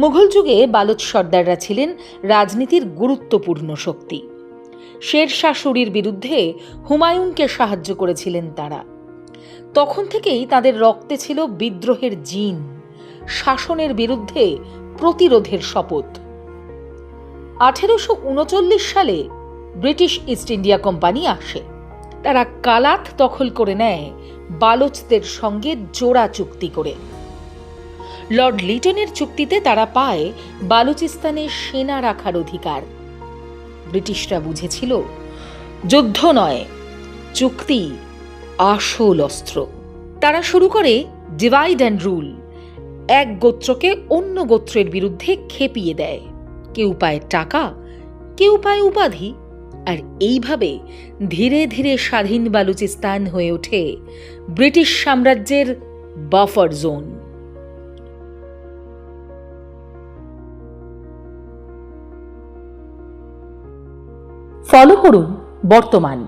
মুঘল যুগে বালুচ সর্দাররা ছিলেন রাজনীতির গুরুত্বপূর্ণ শক্তি। শের শাশুড়ির বিরুদ্ধে হুমায়ুনকে সাহায্য করেছিলেন তারা। তখন থেকেই তাদের রক্তে ছিল বিদ্রোহের জিন, শাসনের বিরুদ্ধে প্রতিরোধের শপথ। আঠেরোশো উনচল্লিশ সালে ব্রিটিশ ইস্ট ইন্ডিয়া কোম্পানি আসে। তারা কালাত দখল করে নেয় বালচদের সঙ্গে জোড়া চুক্তি করে। লর্ড লিটনের চুক্তিতে তারা পায় বালুচিস্তানে সেনা রাখার অধিকার। ব্রিটিশরা বুঝেছিল, যুদ্ধ নয়, চুক্তি আসল অস্ত্র। তারা শুরু করে ডিভাইড অ্যান্ড রুল এক গোত্রকে অন্য গোত্রের বিরুদ্ধে খেপিয়ে দেয়। কেউ পায় টাকা, কেউ পায় উপাধি। আর এইভাবে ধীরে ধীরে স্বাধীন বালুচিস্তান হয়ে ওঠে ব্রিটিশ সাম্রাজ্যের বাফার জোন ফলো করুন বর্তমান।